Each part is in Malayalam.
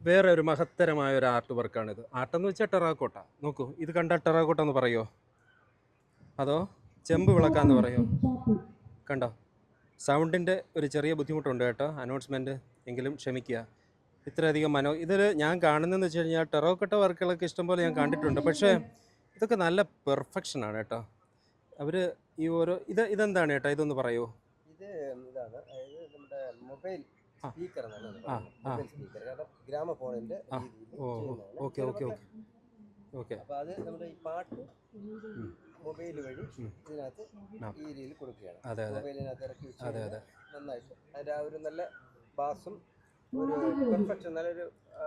വേറെ ഒരു മഹത്തരമായ ഒരു ആർട്ട് വർക്കാണിത് ആർട്ടെന്ന് വെച്ചാൽ ടെറാക്കോട്ട. നോക്കൂ ഇത് കണ്ട ടെറാക്കോട്ട എന്ന് പറയോ? അതോ ചെമ്പ് വിളക്കാന്ന് പറയോ? കണ്ടോ? സൗണ്ടിന്റെ ഒരു ചെറിയ ബുദ്ധിമുട്ടുണ്ട് കേട്ടോ അനൗൺസ്മെന്റ് എങ്കിലും ക്ഷമിക്കുക. ഇത്രയധികം മനോ ഇതിൽ ഞാൻ കാണുന്നതെന്ന് വെച്ച് കഴിഞ്ഞാൽ ടെറോക്കട്ട വർക്കുകളൊക്കെ ഇഷ്ടംപോലെ ഞാൻ കണ്ടിട്ടുണ്ട്. പക്ഷേ ഇതൊക്കെ നല്ല പെർഫെക്ഷനാണ് കേട്ടോ. അവർ ഈ ഓരോ ഇത് ഇതെന്താണ് കേട്ടോ ഇതൊന്ന് പറയൂ. ഇത് ഇതാണ്. അതായത് നമ്മുടെ മൊബൈൽ. സ്പീക്കർ. സ്പീക്കർ. കാരണം ഗ്രാമഫോണിന്റെ. Okay okay okay. ഓക്കെ. അപ്പൊ അത് നമ്മുടെ ഈ പാട്ട് മൊബൈൽ വഴി. ഇതിനകത്ത് ഈ രീതിയിൽ കൊടുക്കുകയാണ്. മൊബൈലിനകത്ത് ഇറക്കി വെച്ച് നന്നായിട്ട് അതിന്റെ ആ ഒരു നല്ല ബാസും ഒരു പെർഫെക്ഷൻ നല്ലൊരു ആ,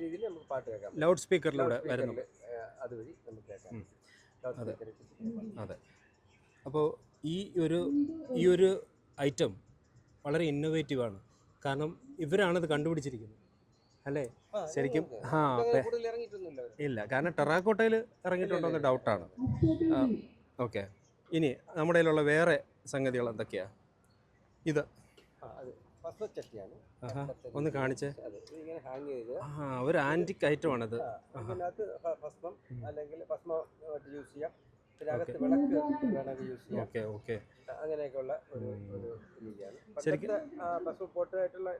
രീതിയിൽ നമുക്ക് പാട്ട് കേൾക്കാം. ലൗഡ് സ്പീക്കറിലൂടെ വരുന്നു. അതുവഴി നമുക്ക് കേൾക്കാം. അതെ. അതെ. അപ്പോൾ ഈ ഒരു ഈ ഒരു ഐറ്റം വളരെ ഇന്നോവേറ്റീവ് ആണ്. കാരണം ഇവരാണത് കണ്ടുപിടിച്ചിരിക്കുന്നത്. അല്ലേ? ശരിക്കും ആ. ഇല്ല കാരണം ടെറാക്കോട്ടയിൽ ഇറങ്ങിയിട്ടുണ്ടോ എന്ന് ഡൗട്ടാണ് ഓക്കെ. ഇനി നമ്മുടെ കയ്യിലുള്ള വേറെ സംഗതികൾ എന്തൊക്കെയാ? ഇത്. ഒന്ന് കാണിച്ചേ. ആ ഒരു ആന്റിക് ഐറ്റം ആണത്. അല്ലെങ്കിൽ യൂസ് ചെയ്യാം. പിന്നെ അകത്ത് വിളക്ക് വേണമെങ്കിൽ യൂസ് ചെയ്യാം. Okay okay. അങ്ങനെയൊക്കെയുള്ള ഒരു ഒരു രീതിയാണ്. ശരിക്കും- പണ്ടത്തെ ആ, പോട്ടായിട്ടുള്ള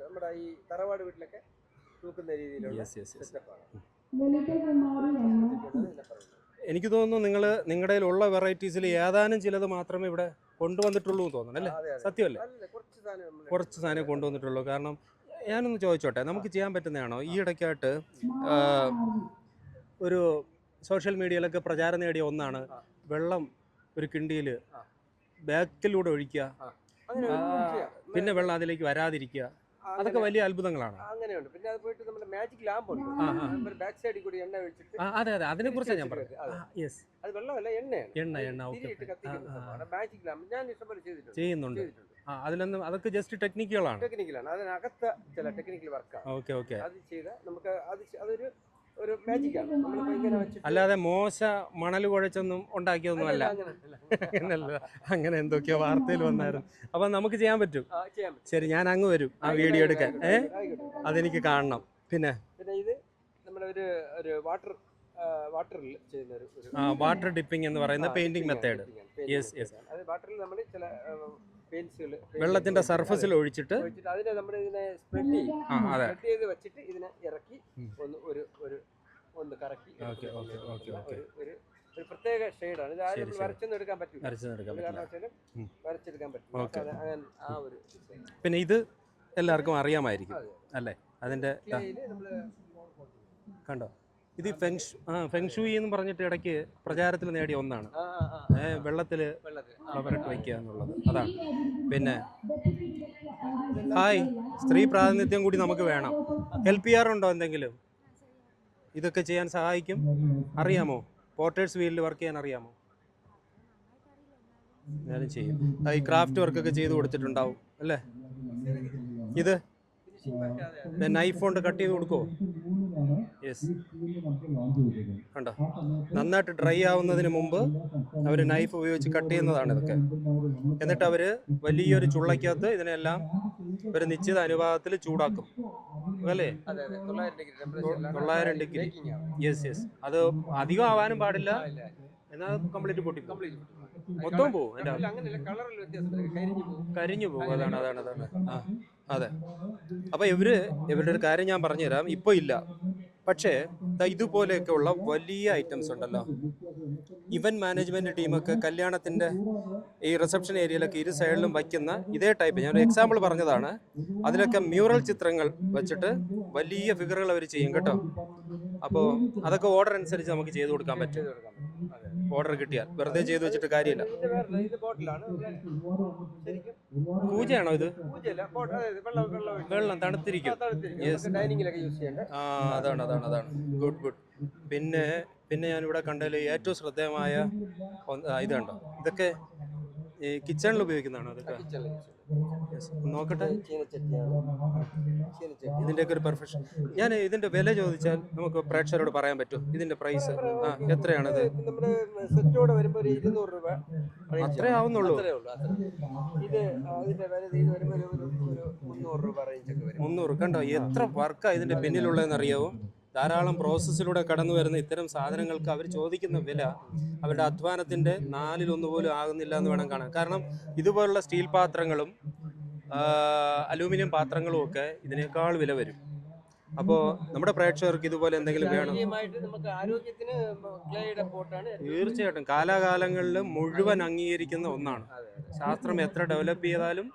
നമ്മുടെ ഈ തറവാട് വീട്ടിലൊക്കെ തൂക്കുന്ന രീതിയിലുള്ള സെറ്റപ്പാണ് എനിക്ക് തോന്നുന്നു നിങ്ങൾ നിങ്ങളുടെ ഉള്ള വെറൈറ്റീസിൽ ഏതാനും ചിലത് മാത്രമേ ഇവിടെ കൊണ്ടുവന്നിട്ടുള്ളൂ എന്ന് തോന്നുന്നു അല്ലേ? സത്യമല്ലേ കുറച്ച് സാധനം നമ്മൾ കുറച്ച് സാധനം കൊണ്ടുവന്നിട്ടുള്ളൂ. കാരണം ഞാനൊന്ന് ചോദിച്ചോട്ടെ നമുക്ക് ചെയ്യാൻ പറ്റുന്നതാണോ? ഈ ഇടയ്ക്കായിട്ട് ഒരു സോഷ്യൽ മീഡിയയിലൊക്കെ പ്രചാരം നേടിയ ഒന്നാണ്. വെള്ളം ഒരു കിണ്ടിയിൽ. ബാക്കിലൂടെ ഒഴിക്കുക. പിന്നെ വെള്ളം അതിലേക്ക് വരാതിരിക്കുക. അതൊക്കെ വലിയ അത്ഭുതങ്ങളാണ്. അങ്ങനെയുണ്ട്. പിന്നെ അത് പോയിട്ട് നമ്മുടെ മാജിക് ലാമ്പ് ഉണ്ട്. ബാക്ക് സൈഡിൽ കൂടി എണ്ണ ഒഴിച്ചിട്ട് അതെ അതെ. അതിനെ കുറിച്ചാണ് ഞാൻ പറഞ്ഞത്. അത് വെള്ളമല്ല എണ്ണയാണ്. എണ്ണ എണ്ണ. മാജിക് ലാമ്പ് ഞാൻ ഇഷ്ടംപോലെ ചെയ്തിട്ടുണ്ട്. ചെയ്യുന്നുണ്ട്. അതിലൊന്നും അതൊക്കെ ജസ്റ്റ് ടെക്നിക്കുകളാണ് ടെക്നിക്കലാണ് അതിനകത്ത് ചില ടെക്നിക്കൽ വർക്കാണ് ഓക്കെ ഓക്കെ. അത് ചെയ്താൽ നമുക്ക് അത് അതൊരു അല്ലാതെ മോശ മണൽ കുഴച്ചൊന്നും ഉണ്ടാക്കിയതൊന്നും അല്ല. അങ്ങനല്ല. അങ്ങനെ എന്തൊക്കെയോ വാർത്തയിൽ വന്നായിരുന്നു. അപ്പൊ നമുക്ക് ചെയ്യാൻ പറ്റും. ശരി ഞാൻ അങ്ങ് വരും ആ വീഡിയോ എടുക്കാൻ. ഏ. അതെനിക്ക് കാണണം. പിന്നെ? ഇത് നമ്മുടെ ഒരു ഒരു വാട്ടർ വാട്ടറിൽ ചെയ്യുന്ന വാട്ടർ ഡിപ്പിംഗ് എന്ന് പറയുന്ന പെയിന്റിംഗ് മെത്തേഡ് യെസ് യെസ് വാട്ടറിൽ നമ്മൾ ചില പെയിന്റ്സുകൾ വെള്ളത്തിന്റെ സർഫസിൽ ഒഴിച്ചിട്ട് അതിനെ നമ്മൾ ഇതിനെ ചെയ്യും. സ്പ്രെഡ് ചെയ്ത് വെച്ചിട്ട് ഇതിനെ ഇറക്കി ഒന്ന് ഒരു ഒരു ഒന്ന് കറക്കി. ഒരു പ്രത്യേക ഷെയ്ഡാണ്. ഇത് ആരും. വരച്ചൊന്നും എടുക്കാൻ പറ്റില്ല. വരച്ചെടുക്കാൻ പറ്റും ആ ഒരു പിന്നെ ഇത് എല്ലാവർക്കും അറിയാമായിരിക്കും. അല്ലേ? അതിന്റെ കണ്ടോ? ഇത് ഫെങ്ഷു ആ ഫെങ്ഷുയി എന്ന് പറഞ്ഞിട്ട് ഇടയ്ക്ക് പ്രചാരത്തിൽ നേടിയ ഒന്നാണ്. വെള്ളത്തിൽ വെള്ളത്തിൽ ഫ്ലവറിട്ട് വയ്ക്കുക എന്നുള്ളത്. അതാണ്. പിന്നെ ഹായ്. സ്ത്രീ പ്രാതിനിധ്യം കൂടി നമുക്ക് വേണം. ഹെൽപ്പ് ചെയ്യാറുണ്ടോ എന്തെങ്കിലും? ഇതൊക്കെ ചെയ്യാൻ സഹായിക്കും. അറിയാമോ? പോർട്ടേഴ്സ് വീലിൽ വർക്ക് ചെയ്യാൻ അറിയാമോ? എന്തായാലും ചെയ്യും. ഈ ക്രാഫ്റ്റ് വർക്കൊക്കെ ചെയ്ത് കൊടുത്തിട്ടുണ്ടാവും അല്ലേ? ഇത് പറ്റാതെ നൈഫ് കൊണ്ട് കട്ട് ചെയ്ത് കൊടുക്കുമോ യെസ് കണ്ടോ? നന്നായിട്ട് ഡ്രൈ ആവുന്നതിന് മുമ്പ് അവർ നൈഫ് ഉപയോഗിച്ച് കട്ട് ചെയ്യുന്നതാണ് ഇതൊക്കെ. എന്നിട്ട് അവർ വലിയൊരു ചുള്ളയ്ക്കകത്ത് ഇതിനെല്ലാം ഒരു നിശ്ചിത അനുപാതത്തിൽ ചൂടാക്കും. അല്ലേ? അതെ അതെ. തൊള്ളായിരം ഡിഗ്രി. യെസ് യെസ് അത് അധികം ആവാനും പാടില്ല. എന്നാൽ കംപ്ലീറ്റ് പൊട്ടി. മൊത്തം പോവും പോകും. കരിഞ്ഞു പോകും. അതാണ് അതാണ് അതാണ്. ആ അതെ. അപ്പൊ ഇവർ ഇവരുടെ ഒരു കാര്യം ഞാൻ പറഞ്ഞുതരാം. ഇപ്പൊ ഇല്ല. പക്ഷേ ദാ ഇതുപോലെയൊക്കെ ഉള്ള വലിയ ഐറ്റംസ് ഉണ്ടല്ലോ. ഇവന്റ് മാനേജ്മെന്റ് ടീമൊക്കെ കല്യാണത്തിന്റെ ഈ റിസപ്ഷൻ ഏരിയയിലൊക്കെ ഇരു സൈഡിലും വയ്ക്കുന്ന ഇതേ ടൈപ്പ് ഞാൻ ഒരു എക്സാമ്പിൾ പറഞ്ഞതാണ്. അതിലൊക്കെ മ്യൂറൽ ചിത്രങ്ങൾ വെച്ചിട്ട് വലിയ ഫിഗറുകൾ അവർ ചെയ്യും കേട്ടോ. അപ്പോൾ അതൊക്കെ ഓർഡർ അനുസരിച്ച് നമുക്ക് ചെയ്തു കൊടുക്കാൻ പറ്റും. ഓർഡർ കിട്ടിയാൽ. വെറുതെ ചെയ്തു വെച്ചിട്ട് കാര്യമില്ല. പൂജയാണോ ഇത്? വെള്ളം തണുത്തിരിക്കും. ആ, അതാണ് അതാണ് അതാണ്. ഗുഡ് ഗുഡ് പിന്നെ പിന്നെ ഞാനിവിടെ കണ്ടതിൽ ഏറ്റവും ശ്രദ്ധേയമായ ഇതുണ്ടോ? ഇതൊക്കെ ഈ കിച്ചണിൽ ഉപയോഗിക്കുന്നതാണോ അതൊക്കെ? കിച്ചണിൽ. നോക്കട്ടെ. ചീനച്ചട്ടിയാണ്. ചീനച്ചട്ടി. ഇതിന്റെയൊക്കെ ഒരു പെർഫെക്ഷൻ ഞാൻ ഇതിന്റെ വില ചോദിച്ചാൽ നമുക്ക് പ്രേക്ഷകരോട് പറയാൻ പറ്റും ഇതിന്റെ പ്രൈസ് ആ എത്രയാണത്? നമ്മുടെ സെറ്റോടെ വരുമ്പോൾ ഒരു ഇരുന്നൂറ് രൂപ അത്രേ ആവുന്നുള്ളൂ. അത്രേ ഉള്ളൂ അത്രേ. ഇത് വില ഇത് വരുമ്പോൾ ഒരു ഒരു മുന്നൂറ് രൂപ വരും. മുന്നൂറ്. കണ്ടോ എത്ര വർക്കാണ് ഇതിന്റെ പിന്നിലുള്ളതെന്ന് അറിയാവോ? ധാരാളം പ്രോസസ്സിലൂടെ കടന്നു വരുന്ന ഇത്തരം സാധനങ്ങൾക്ക് അവർ ചോദിക്കുന്ന വില അവരുടെ അധ്വാനത്തിന്റെ നാലിലൊന്നു പോലും ആകുന്നില്ല എന്ന് വേണം കാണാൻ. കാരണം ഇതുപോലുള്ള സ്റ്റീൽ പാത്രങ്ങളും അലൂമിനിയം പാത്രങ്ങളും ഒക്കെ ഇതിനേക്കാൾ വില വരും. അപ്പോൾ നമ്മുടെ പ്രേക്ഷകർക്ക് ഇതുപോലെ എന്തെങ്കിലും വേണം? തീർച്ചയായിട്ടും. കാലാകാലങ്ങളിൽ മുഴുവൻ അംഗീകരിക്കുന്ന ഒന്നാണ്. ശാസ്ത്രം എത്ര ഡെവലപ്പ് ചെയ്താലും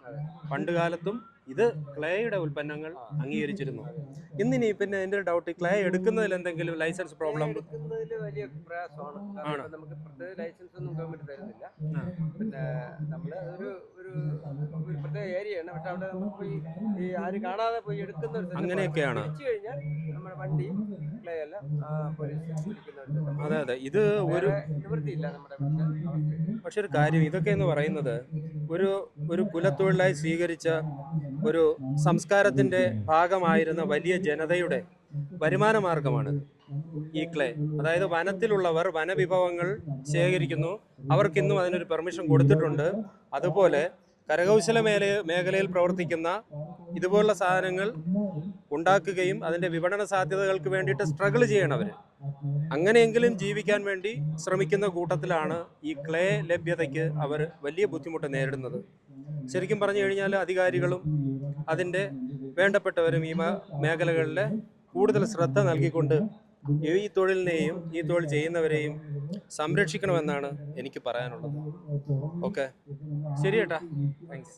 പണ്ട് കാലത്തും ഇത് ക്ലേയുടെ ഉൽപ്പന്നങ്ങൾ അംഗീകരിച്ചിരുന്നു. ഇന്നിനി പിന്നെ എന്റെ ഒരു ഡൗട്ട് ക്ലേ എടുക്കുന്നതിൽ എന്തെങ്കിലും ലൈസൻസ് പ്രോബ്ലം വലിയ പ്രയാസമാണ്. ആണ്. നമുക്ക് പ്രത്യേക ലൈസൻസ് ഒന്നും ഗവൺമെന്റ് തരുന്നില്ല. പിന്നെ നമ്മൾ ഒരു ഒരു ഒരു പ്രത്യേക ഏരിയയാണ് പക്ഷെ അവിടെ നമുക്ക് പോയി ഈ ആരും കാണാതെ പോയി എടുക്കുന്ന ഒരു. അങ്ങനെയൊക്കെയാണ്. കഴിഞ്ഞാൽ നമ്മുടെ ക്ലേ പോലീസ് ആണ്. അതെ അതെ ഇത് ഒരു നിവൃത്തിയില്ല നമ്മുടെ പക്ഷെ ഒരു കാര്യം ഇതൊക്കെ എന്ന് പറയുന്നത് ഒരു ഒരു കുലത്തൊഴിലായി സ്വീകരിച്ച ഒരു സംസ്കാരത്തിന്റെ ഭാഗമായിരുന്ന വലിയ ജനതയുടെ വരുമാന മാർഗമാണ് ഈ ക്ലേ അതായത് വനത്തിലുള്ളവർ വനവിഭവങ്ങൾ ശേഖരിക്കുന്നു. അവർക്കിന്നും അതിനൊരു പെർമിഷൻ കൊടുത്തിട്ടുണ്ട്. അതുപോലെ കരകൗശല മേല മേഖലയിൽ പ്രവർത്തിക്കുന്ന ഇതുപോലുള്ള സാധനങ്ങൾ ഉണ്ടാക്കുകയും അതിന്റെ വിപണന സാധ്യതകൾക്ക് വേണ്ടിയിട്ട് സ്ട്രഗിൾ ചെയ്യണം അവർ അങ്ങനെയെങ്കിലും ജീവിക്കാൻ വേണ്ടി ശ്രമിക്കുന്ന കൂട്ടത്തിലാണ് ഈ ക്ലേ ലഭ്യതയ്ക്ക് അവർ വലിയ ബുദ്ധിമുട്ട് നേരിടുന്നത്. ശരിക്കും പറഞ്ഞു കഴിഞ്ഞാൽ അധികാരികളും അതിന്റെ വേണ്ടപ്പെട്ടവരും ഈ മേഖലകളിലെ കൂടുതൽ ശ്രദ്ധ നൽകിക്കൊണ്ട് ഈ തൊഴിലിനെയും ഈ തൊഴിൽ ചെയ്യുന്നവരെയും സംരക്ഷിക്കണമെന്നാണ് എനിക്ക് പറയാനുള്ളത്. ഓക്കെ. ശരി ഏട്ടാ താങ്ക്സ്